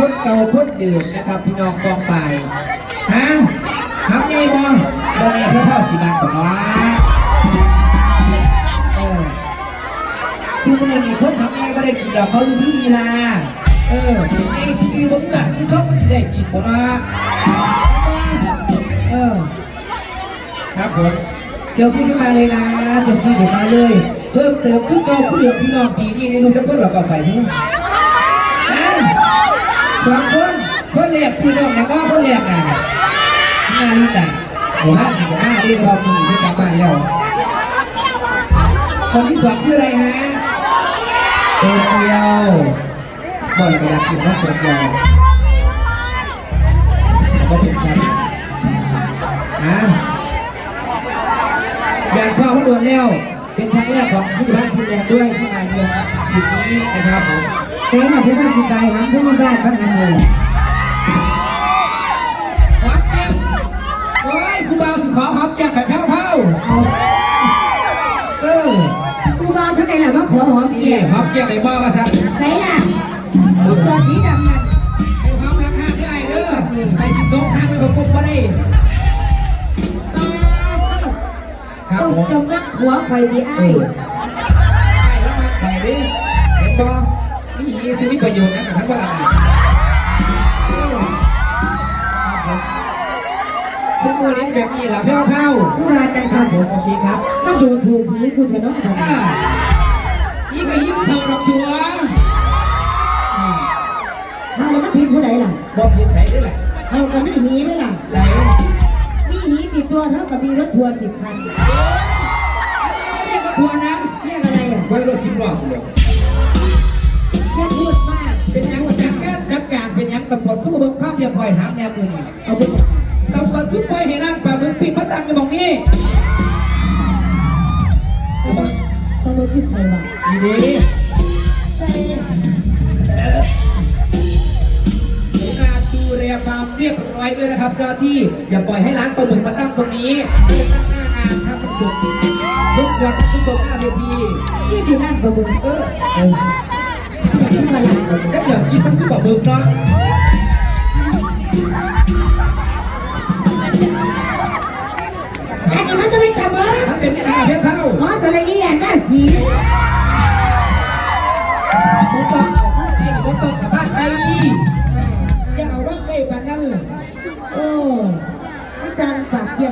พยาบาลคุณแรกคนเก่าคนเดิมนะครับ พี่น้องกองไปฮะทำไงบ่บ่แน่เพื่อพ่อสีบางบอกว่าเออคือมันมีคนทำไงก็ได้กินดอกเขาอยู่ที่นีลาเออไอ้ที่ผมหลังที่ชอบได้กินผมว่าเออครับผมเซลฟี่ขึ้นมาเลยนะเซลฟี่ขึ้นมาเลย เพิ่มเติมคือเก่าผู้เดือดพี่น้องปีนี้ในนุ่มจะพูดหรอกกับไฟนี่อะ สองคนคนแรกพี่น้องแล้วก็คนแรกอะนาลิตาโอ้โหนี่ก็มาดีเราคนนี้กลับบ้าแล้วคนที่สองชื่ออะไรฮะโตเกียวบ่อยกระดาษกินข้าวโตเกียวขอบคุณครับอะอยางพ่อเขาโดนแล้วเป็นครั้งแรกของผู้บ้านคุณแรงด้วยที่มาเยือนจุดนี้นะครับผม เสียงของผู้ตัดสินใจของผู้มีได้พัฒนาเลยหอมแก้มโอ้ยครูบาวสิขอหอมแก้มแบบแพ้วเอาๆเออผู้บ่าวเท่าไหร่ล่ะมาขอหอมนี่เกียร์หอมแก้มไอ้บ้ามาซะใส่ล่ะลูกเสือสีดำนั่นไอ้หอมน้ำห้างได้เด้อไปสิบโต๊ะห้างไปประกบมาได้ครับจงผมจงรักหัวคอยดีไอ้ไป มีสิมีประโยชน์นะกับท่านว่าอะไรชั่วโมงนี้แบบนี้ล่ะแพ้วๆผู้ราจังสันผมโอเคครับมาดูถูกผีกูเถอะเนาะอ่ายี่ก็ยิ้มเท่าดอกชัวเอาแล้วมันผิดผู้ใดล่ะบอกผิดไหนด้วยแหละเอาก็ไม่หีด้วยล่ะไหนมีหีติดตัวเท่ากับมีรถทัวร์สิบคันเรียกว่าทัวร์นะเรียกอะไรอะไว้รถสิบล้อเลยแค่พูดมากเป็นยังจัดการจัดการเป็นยังตำรวจขึ้นมาเบิ่งภาพเรียบร้อยถามแนวมือนี่เอาไปตำรวจขึ้นไปเห็นร่างป่ามึงปิดพัดตังอยู่ตรงนี้ต้องมือที่ใส่ว่ะดีดีใส่การดูแลความเรียบร้อยด้วยนะครับเจ้าหน้าที่อย่าปล่อยให้ร้านปลาหมึกมาตั้งตรงนี้ตั้งหน้างานครับทุกคนทุกวันทุกคนหน้าเวทีนี่ดีนั่นประเมินเออเออที่มาหลังประเมินก็อย่างกินทั้งที่ปลาหมึกเนาะอันนี้มันจะเป็นประเมินมันเป็นยังไงเพชรเท่าหมอ สระเอียนก็หีบุตรเอาไอ้บุตรกับบ้านไอ้อย่าเอารถไปปานนั้นโอ้อาจารย์ฝากเกี่